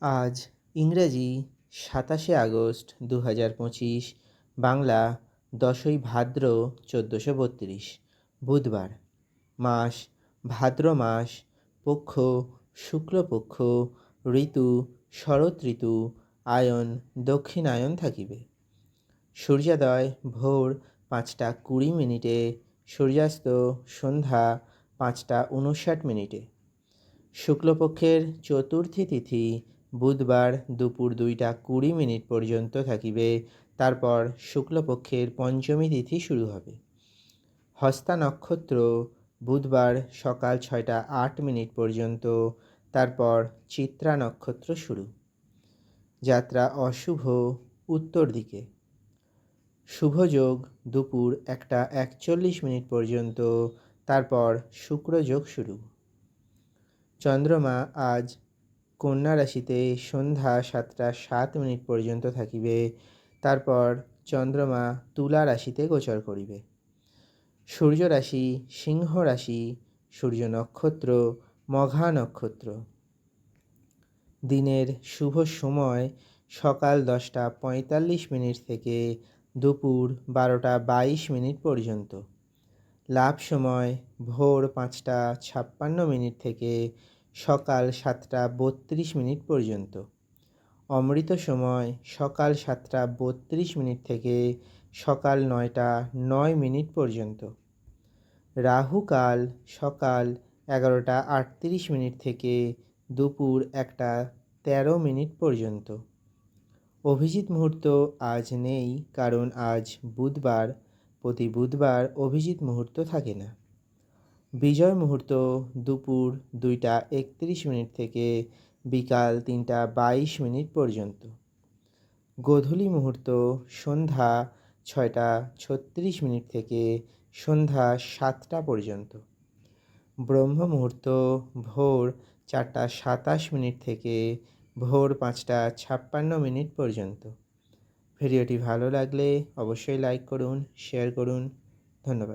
আজ ইংরেজি সাতাশে আগস্ট দু হাজার পঁচিশ, বাংলা দশই ভাদ্র চোদ্দোশো বত্রিশ, বুধবার। মাস ভাদ্র মাস, পক্ষ শুক্লপক্ষ ঋতু শরৎ ঋতু, আয়ন দক্ষিণায়ন থাকিবে। সূর্যোদয় ভোর পাঁচটা কুড়ি মিনিটে, সূর্যাস্ত সন্ধ্যা পাঁচটা উনষাট মিনিটে। শুক্লপক্ষের চতুর্থী তিথি বুধবার দুপুর দুইটা কুড়ি মিনিট পর্যন্ত থাকিবে। তারপর শুক্লপক্ষের পঞ্চমী তিথি শুরু হবে। হস্তা নক্ষত্র বুধবার সকাল ছয়টা আট মিনিট পর্যন্ত, তারপর চিত্রা নক্ষত্র শুরু। যাত্রা অশুভ উত্তর দিকে। শুভযোগ দুপুর একটা একচল্লিশ মিনিট পর্যন্ত, তারপর শুক্রযোগ শুরু। চন্দ্রমা আজ কন্যা রাশিতে সন্ধ্যা সাতটা সাত মিনিট পর্যন্ত থাকিবে। তারপর চন্দ্রমা তুলা রাশিতে গোচর করিবে। সূর্য রাশি, সিংহ রাশি, সূর্য নক্ষত্র, মঘা নক্ষত্র। দিনের শুভ সময় সকাল দশটা পঁয়তাল্লিশ মিনিট থেকে দুপুর বারোটা বাইশ মিনিট পর্যন্ত। লাভ সময় ভোর পাঁচটা ছাপ্পান্ন মিনিট থেকে সকাল সাতটা বত্রিশ মিনিট পর্যন্ত। অমৃত সময় সকাল সাতটা বত্রিশ মিনিট থেকে সকাল নয়টা নয় মিনিট পর্যন্ত। রাহুকাল সকাল এগারোটা আটত্রিশ মিনিট থেকে দুপুর একটা তেরো মিনিট পর্যন্ত। অভিজিৎ মুহূর্ত আজ নেই, কারণ আজ বুধবার। প্রতি বুধবার অভিজিৎ মুহূর্ত থাকে না। বিজয় মুহূর্ত দুপুর দুইটা একত্রিশ মিনিট থেকে বিকাল তিনটা বাইশ মিনিট পর্যন্ত। গোধূলি মুহূর্ত সন্ধ্যা ছয়টা ছত্রিশ মিনিট থেকে সন্ধ্যা সাতটা পর্যন্ত। ব্রহ্ম মুহূর্ত ভোর চারটা সাতাশ মিনিট থেকে ভোর পাঁচটা ছাপ্পান্ন মিনিট পর্যন্ত। ভিডিওটি ভালো লাগলে অবশ্যই লাইক করুন, শেয়ার করুন। ধন্যবাদ।